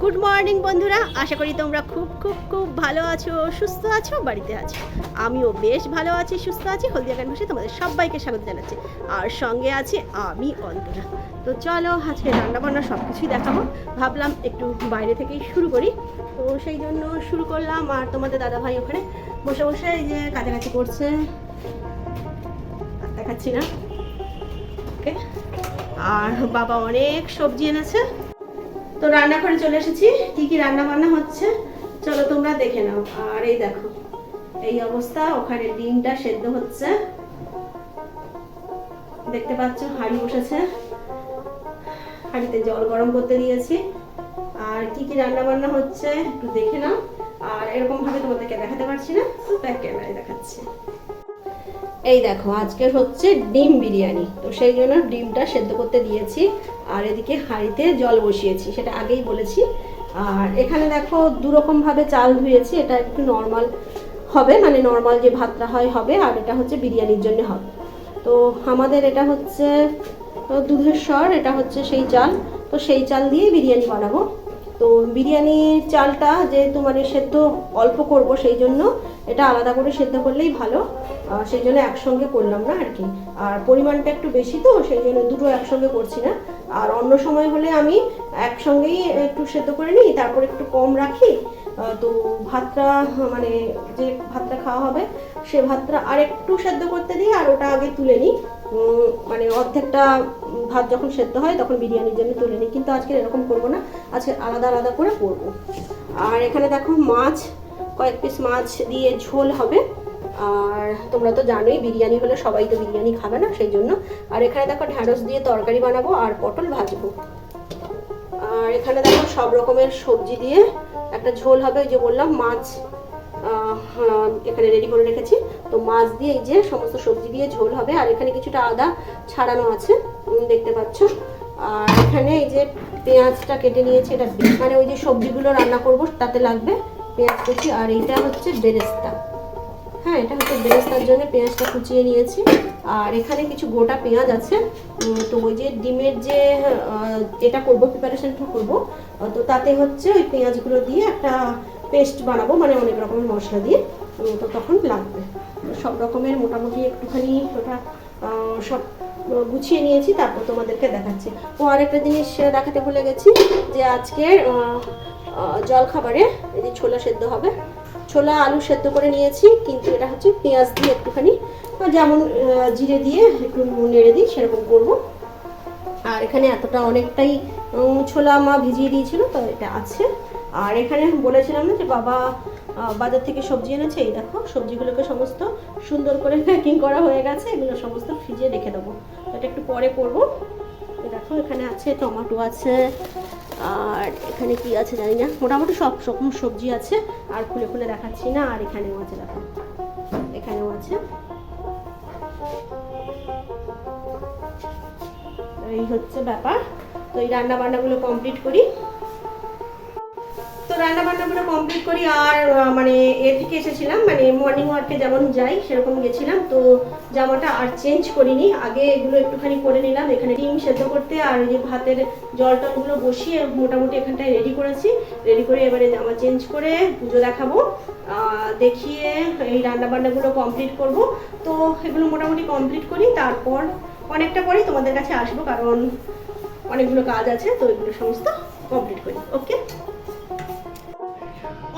Good morning বন্ধুরা। আশা করি তোমরা খুব খুব খুব ভালো আছো, সুস্থ আছো, বাড়িতে আছো। আমিও বেশ ভালো আছি, সুস্থ আছি। হলদিয়া গান ভাষায় তোমাদের সবাইকে স্বাগত জানাচ্ছি। আর সঙ্গে আছে আমি, অন্তরা। তো চলো, আজকে রান্না বান্না সব কিছুই দেখাবো। ভাবলাম একটু বাইরে থেকেই শুরু করি। তো সেই জন্য শুরু করলাম। আর তোমাদের দাদা ভাই ওখানে বসে বসে এই যে কাছাকাছি করছে। আর দেখাচ্ছি না। আর বাবা অনেক সবজি এনেছে। তো রান্নাঘরে চলে এসেছি। কি কি রান্না বান্না হচ্ছে? চলো তোমরা দেখে নাও। আর এই দেখো, এই অবস্থা, ওখানে ডিমটা সেদ্ধ হচ্ছে। দেখতে পাচ্ছ, হাঁড়ি বসেছে। হাঁড়িতে জল গরম করতে দিয়েছি। আর কি কি রান্না বান্না হচ্ছে, একটু দেখে নাও। আর এরকম ভাবে তোমাদেরকে দেখাতে পারছি না ব্যাক ক্যামেরায় দেখাচ্ছি। এই দেখো আজকের হচ্ছে ডিম বিরিয়ানি। তো সেই জন্য ডিমটা সেদ্ধ করতে দিয়েছি, আর এদিকে হাঁড়িতে জল বসিয়েছি, সেটা আগেই বলেছি। আর এখানে দেখো দুরকমভাবে চাল ধুয়েছি, এটা একটু নর্মাল হবে মানে নর্মাল যে ভাতটা হয় হবে, আর এটা হচ্ছে বিরিয়ানির জন্য হবে। তো আমাদের এটা হচ্ছে, দুধের স্বর এটা হচ্ছে সেই চাল। তো সেই চাল দিয়ে বিরিয়ানি বানাবো। তো বিরিয়ানির চালটা যেহেতু মানে সেদ্ধ অল্প করব সেই জন্য এটা আলাদা করে সেদ্ধ করলেই ভালো। সেই জন্য একসঙ্গে করলাম না আর কি। আর পরিমাণটা একটু বেশি তো, সেই জন্য দুটো একসঙ্গে করছি না। আর অন্য সময় হলে আমি একসঙ্গেই একটু সেদ্ধ করে নিই, তারপর একটু কম রাখি। তো ভাতটা মানে যে ভাতটা খাওয়া হবে, সে ভাতটা আর একটু সেদ্ধ করতে দিই আর ওটা আগে তুলে নিই। মানে অর্ধেকটা ভাত যখন সেদ্ধ হয় তখন বিরিয়ানির জন্য তুলে নিই। কিন্তু আজকে এরকম করব না, আজকে আলাদা আলাদা করে করব। আর এখানে দেখো মাছ, কয়েক পিস মাছ দিয়ে ঝোল হবে। আর তোমরা তো জানোই, বিরিয়ানি হলে সবাই তো বিরিয়ানি খাবে না, সেই জন্য। আর এখানে দেখো ঢ্যাঁড়স দিয়ে তরকারি বানাবো আর পটল ভাজবো। আর এখানে দেখো সব রকমের সবজি দিয়ে একটা ঝোল হবে, ওই যে বললাম মাছ এখানে রেডি করে রেখেছি। তো মাছ দিয়ে এই যে সমস্ত সবজি দিয়ে ঝোল হবে, আর এখানে কিছুটা আদা ছাড়ানো আছে দেখতে পাচ্ছ। আর এখানে এই যে পেঁয়াজটা কেটে নিয়েছি, এটা মানে ওই যে সবজিগুলো রান্না করব, তাতে লাগবে পেঁয়াজ কুচি, আর এইটা হচ্ছে বেরেস্তা। হ্যাঁ এটা হচ্ছে বেরেস্তার জন্য পেঁয়াজটা কুচিয়ে নিয়েছি। আর এখানে কিছু গোটা পেঁয়াজ আছে। তো ওই যে ডিমের যে এটা করব, প্রিপারেশনটা করব তো তাতে হচ্ছে ওই পেঁয়াজগুলো দিয়ে একটা পেস্ট বানাবো মানে অনেক রকমের মশলা দিয়ে। তো তখন লাগবে। সব রকমের মোটামুটি একটুখানি ওটা সব গুছিয়ে নিয়েছি, তারপর তোমাদেরকে দেখাচ্ছি। ও আরেকটা জিনিস দেখাতে ভুলে গেছি, যে আজকের জল খাবারে এই যে ছোলা সেদ্ধ হবে ছোলা, আলু সেদ্ধ করে নিয়েছি, কিন্তু এটা হচ্ছে পেঁয়াজ দিয়ে একটুখানি। যেমন জিরে দিয়ে একটু নেড়ে দিই, সেরকম করব। আর এখানে এতটা অনেকটাই ছোলা মা ভিজিয়ে দিয়েছিল, তো এটা আছে। আর এখানে বলেছিলাম না যে বাবা বাজার থেকে সবজি এনেছে, এই দেখো, সবজিগুলোকে সমস্ত সুন্দর করে প্যাকিং করা হয়ে গেছে, এগুলো সমস্ত ফ্রিজে রেখে দেবো। এটা একটু পরে করব। দেখো এখানে আছে, টমেটো আছে, আর এখানে কি আছে জানি না। মোটামুটি সব রকম সবজি আছে, আর খুলে খুলে দেখাচ্ছি না, আর এখানেও আছে দেখো। এখানেও আছে। এই হচ্ছে ব্যাপার। তো এই রান্না বান্নাগুলো কমপ্লিট করি। রান্না বান্নাগুলো কমপ্লিট করি আর মানে এ থেকে এসেছিলাম মানে মর্নিং ওয়ার্কে যেমন যাই, সেরকম গেছিলাম। তো জামাটা আর চেঞ্জ করিনি। আগে এগুলো একটুখানি করে নিলাম, এখানে ডিম সেদ্ধ করতে আর যে ভাতের জল টলগুলো বসিয়ে মোটামুটি এখানটায় রেডি করেছি। রেডি করে এবারে জামা চেঞ্জ করে পুজো দেখাবো। দেখিয়ে এই রান্না বান্নাগুলো কমপ্লিট করব। তো এগুলো মোটামুটি কমপ্লিট করি। তারপর অনেকটা পরেই তোমাদের কাছে আসব, কারণ অনেকগুলো কাজ আছে, তো এগুলো সমস্ত কমপ্লিট করি। ওকে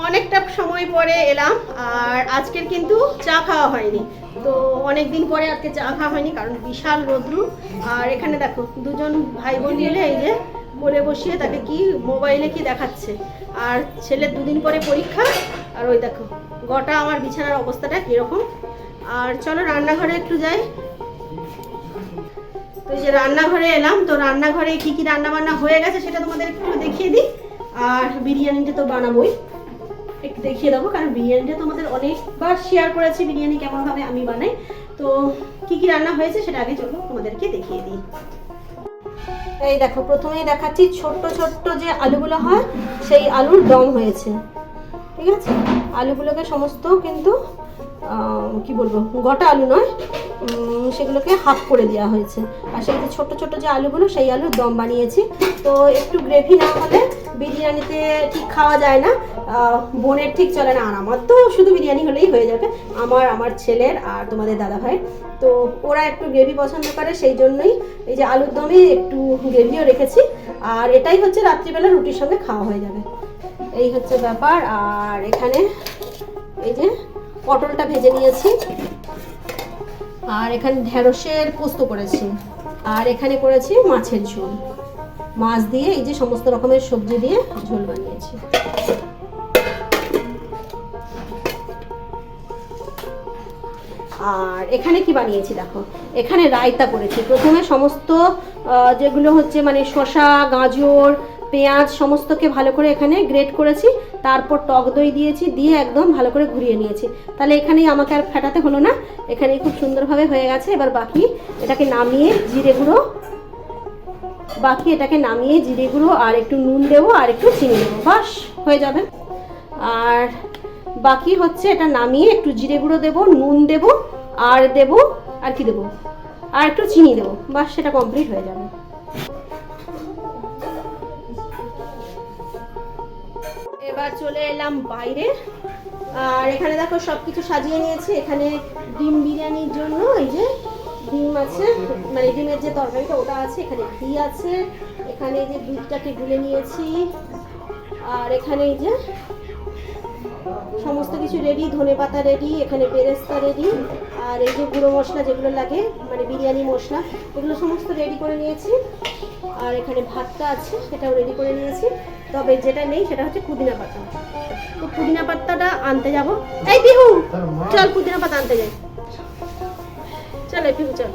অনেকটা সময় পরে এলাম, আর আজকের কিন্তু চা খাওয়া হয়নি। তো অনেক দিন পরে আজকে চা খাওয়া হয়নি, কারণ বিশাল রোদ্রু। আর এখানে দেখো, দুজন ভাই বোন মিলে এই যে কোলে বসিয়ে তাকে কি মোবাইলে কি দেখাচ্ছে। আর ছেলের দুদিন পরে পরীক্ষা, আর ওই দেখো, গোটা আমার বিছানার অবস্থাটা কীরকম। আর চলো রান্নাঘরে একটু যাই। তো যে রান্নাঘরে এলাম, তো রান্নাঘরে কি কি রান্না বান্না হয়ে গেছে সেটা তোমাদের একটু দেখিয়ে দিই। আর বিরিয়ানিটা তো বানাবোই। একটু দেখিয়ে দেবো, কারণ বিরিয়ানিটা তোমাদের অনেকবার শেয়ার করেছি, বিরিয়ানি কেমনভাবে আমি বানাই। তো কি কি রান্না হয়েছে সেটা আগে চলো তোমাদেরকে দেখিয়ে দিই। এই দেখো, প্রথমেই দেখাচ্ছি ছোট্ট ছোট্ট যে আলুগুলো হয়, সেই আলুর দম হয়েছে। ঠিক আছে? আলুগুলোকে সমস্ত কিন্তু কি বলব, গোটা আলু নয় সেগুলোকে হাফ করে দেওয়া হয়েছে। আর সেই যে ছোট ছোট যে আলুগুলো, সেই আলুর দম বানিয়েছি। তো একটু গ্রেভি না হলে বিরিয়ানিতে ঠিক খাওয়া যায় না। বোনের ঠিক চলে না, আর আমার তো শুধু বিরিয়ানি হলেই হয়ে যাবে। আমার আমার ছেলের আর তোমাদের দাদা ভাই তো ওরা একটু গ্রেভি পছন্দ করে, সেই জন্যই এই যে আলুর দমে একটু গ্রেভিও রেখেছি। আর এটাই হচ্ছে রাত্রিবেলা রুটির সঙ্গে খাওয়া হয়ে যাবে। এই হচ্ছে ব্যাপার। আর এখানে এই যে পটলটা ভেজে নিয়েছি। আর এখানে ঢেঁড়সের পোস্ত করেছি। আর এখানে করেছি মাছের ঝোল। মাছ দিয়ে এই যে সমস্ত রকমের সবজি দিয়ে ঝোল বানিয়েছি। আর এখানে কি বানিয়েছি দেখো? এখানে রায়তা করেছি। প্রথমে সমস্ত যেগুলো হচ্ছে মানে শসা, গাজর পেঁয়াজ সমস্তকে ভালো করে এখানে গ্রেট করেছি, তারপর টক দই দিয়েছি, দিয়ে একদম ভালো করে ঘুরিয়ে নিয়েছি। তাহলে এখানেই আমাকে আর ফেটাতে হলো না, এখানেই খুব সুন্দরভাবে হয়ে গেছে। এবার বাকি এটাকে নামিয়ে জিরে গুঁড়ো, বাকি এটাকে নামিয়ে জিরে গুঁড়ো আর একটু নুন দেবো আর একটু চিনি দেবো। বাস, হয়ে যাবে। আর বাকি হচ্ছে এটা নামিয়ে একটু জিরে গুঁড়ো দেবো, নুন দেবো, আর দেবো, আর কি দেবো? আর একটু চিনি দেবো। বাস, সেটা কমপ্লিট হয়ে যাবে। এবার চলে এলাম বাইরে। আর এখানে দেখো সব কিছু সাজিয়ে নিয়েছি। এখানে ডিম বিরিয়ানির জন্য এই যে ডিম আছে মানে ডিমের যে তরকারিটা ওটা আছে, এখানে ঘি আছে, এখানে এই যে দুধটাকে গুলে নিয়েছি, আর এখানে এই যে সমস্ত কিছু রেডি ধনে পাতা রেডি এখানে বেরেস্তা রেডি আর এই যে গুঁড়ো মশলা যেগুলো লাগে মানে বিরিয়ানি মশলা এগুলো সমস্ত রেডি করে নিয়েছি। আর এখানে ভাতটা আছে সেটাও রেডি করে নিয়েছি। তবে যেটা নেই সেটা হচ্ছে পুদিনা পাতা। তো পুদিনা পাতাটা আনতে যাব। এই বিহু চল পুদিনা পাতা আনতে যাই। চল এই বিহু চল।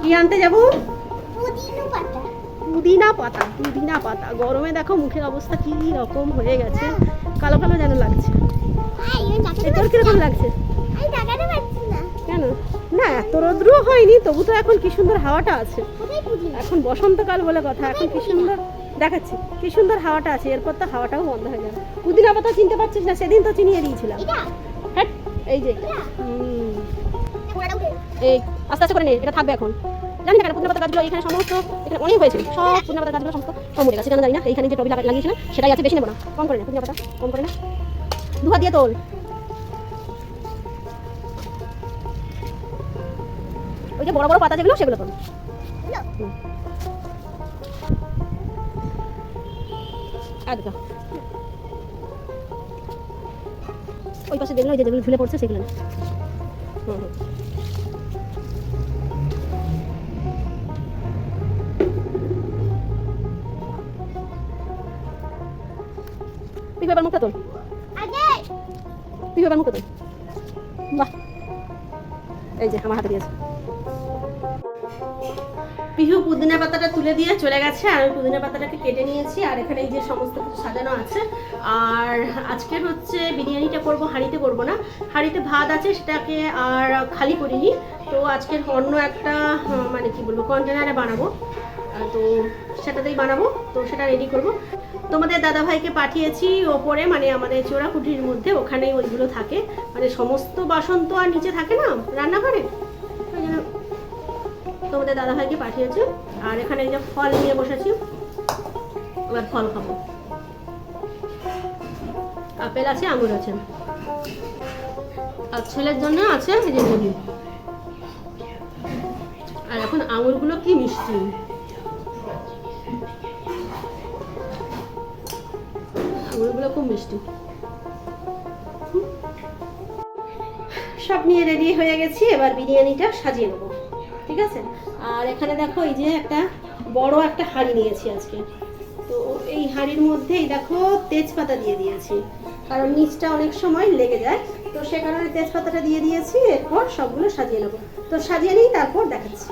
কি আনতে যাব? পুদিনা পাতা। পুদিনা পাতা পুদিনা পাতা। গরমে দেখো মুখের অবস্থা কি রকম হয়ে গেছে। কালো কালো যেন লাগছে। দেখাতে তোর কীরকম লাগছে? কেন? না এত রৌদ্র হয়নি তবু তো এখন কি সুন্দর হাওয়াটা আছে। এখন বসন্তকাল বলে কথা এখন কি সুন্দর দেখাচ্ছি কি সুন্দর হাওয়াটা আছে এরপর তো হাওয়াটাও বন্ধ হয়ে যাবে। পুদিনা পাতা চিনতে পারছিস না? সেদিন তো চিনিয়ে দিয়েছিলাম। হ্যাট এই যে এই আস্তে আস্তে করে নে এটা থাকবে এখন। জানি না কেন পুদিনা পাতা গাছগুলো এখানে সমস্ত এখানে অনেক হয়েছে। সব পুদিনা পাতা গাছগুলো সমস্ত সব মরে গেছে কেন জানি না। এইখানে যে টবি লাগা- লাগিয়েছিলাম সেটাই আছে বেশি নেব না। কম করে না পুদিনা পাতা কম করে না। দু হাত দিয়ে তোল। যে বড় বড় পাতা যেগুলো সেগুলো এগুলো? ওই পাশে যেগুলো ওই যেগুলো ঝুলে পড়ছে সেগুলো হুম হুম। তুই এবার মুখটা তোল। তুই এবার মুখটা তোল। বাহ। এই যে আমার হাতে দিয়েছে। পুদিনা পাতাটা তুলে দিয়ে চলে গেছে, আর আমি পুদিনা পাতাটাকে কেটে নিয়েছি, আর এখানে এই যে সমস্ত কিছু সাজানো আছে। আর আজকের হচ্ছে বিরিয়ানিটা করব, হাঁড়িতে করব না, হাঁড়িতে ভাত আছে সেটাকে আর খালি করিনি। তো আজকের অন্য একটা মানে কি বলব কন্টেনারে বানাবো। তো সেটাতেই বানাবো, তো সেটা রেডি করব। তোমাদের দাদাভাইকে পাঠিয়েছি ওপরে মানে আমাদের চোরাকুটির মধ্যে, ওখানেই ওইগুলো থাকে। মানে সমস্ত বাসন তো আর নিচে থাকে না, রান্নাঘরে? তোমাদের দাদাভাইকে পাঠিয়েছে। আর এখানে যে ফল নিয়ে বসেছি। এবার ফল খাব। আপেল আছে, আঙুর আছে। আর ছেলের জন্য আছে এই যে লেবু আর এখন আঙুরগুলো কি মিষ্টি। আঙুরগুলো খুব মিষ্টি। সব নিয়ে রেডি হয়ে গেছি। এবার বিরিয়ানিটা সাজিয়ে নেব। ঠিক আছে? আর এখানে দেখো এই যে একটা বড় একটা হাঁড়ি নিয়েছি আজকে। তো এই হাঁড়ির মধ্যেই দেখো তেজপাতা দিয়ে দিয়েছি। কারণ নিচটা অনেক সময় লেগে যায়। তো সে কারণে তেজপাতাটা দিয়ে দিয়েছি, এরপর সবগুলো সাজিয়ে নেব। তো সাজিয়ে নিই, তারপর দেখাচ্ছি।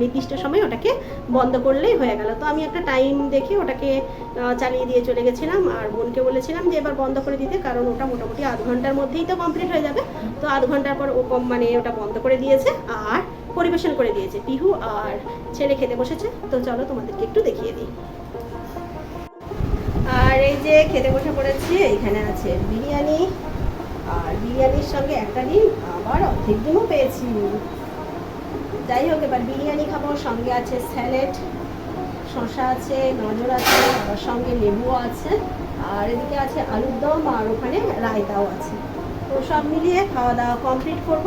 নির্দিষ্ট সময় ওটাকে বন্ধ করলেই হয়ে গেল। তো আমি একটা টাইম দেখে ওটাকে চালিয়ে দিয়ে চলে গেছিলাম আর বোনকে বলেছিলাম যে এবার বন্ধ করে দিতে কারণ ওটা মোটামুটি আধ ঘণ্টার মধ্যেই তো কমপ্লিট হয়ে যাবে। তো আধ ঘণ্টার পর ও কম মানে ওটা বন্ধ করে দিয়েছে আর পরিবেশন করে দিয়েছে। পিহু আর ছেলে খেতে বসেছে। তো চলো তোমাদেরকে একটু দেখিয়ে দিই। আর এই যে খেতে বসে পড়েছি এখানে আছে বিরিয়ানি। আর বিরিয়ানির সঙ্গে একটা ডিম, আবার অর্ধেক ডিমও পেয়েছি। যাই হোক, এবার বিরিয়ানি খাব, সঙ্গে আছে স্যালেড, শসা আছে, গাজর আছে সঙ্গে লেবুও আছে, আর এদিকে আছে আলুর দম, আর ওখানে রায়তাও আছে। তো সব মিলিয়ে খাওয়া দাওয়া কমপ্লিট করব।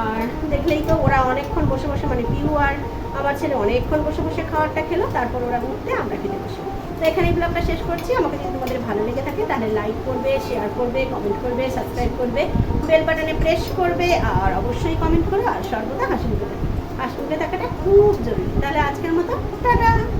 আর দেখলেই তো ওরা অনেকক্ষণ বসে বসে মানে পিউ আর আমার ছেলে অনেকক্ষণ বসে বসে খাওয়ারটা খেলো, তারপর ওরা উঠতে আমরা খেতে বসি। তো এখানে এই ব্লগটা শেষ করছি। আমাকে যদি তোমাদের ভালো লেগে থাকে, তাহলে লাইক করবে শেয়ার করবে কমেন্ট করবে সাবস্ক্রাইব করবে বেল বাটনে প্রেস করবে, আর অবশ্যই কমেন্ট করবে আর সর্বদা হাসি মুখে মুখে থাকাটা খুব জরুরি। তাহলে আজকের মতো টাটা।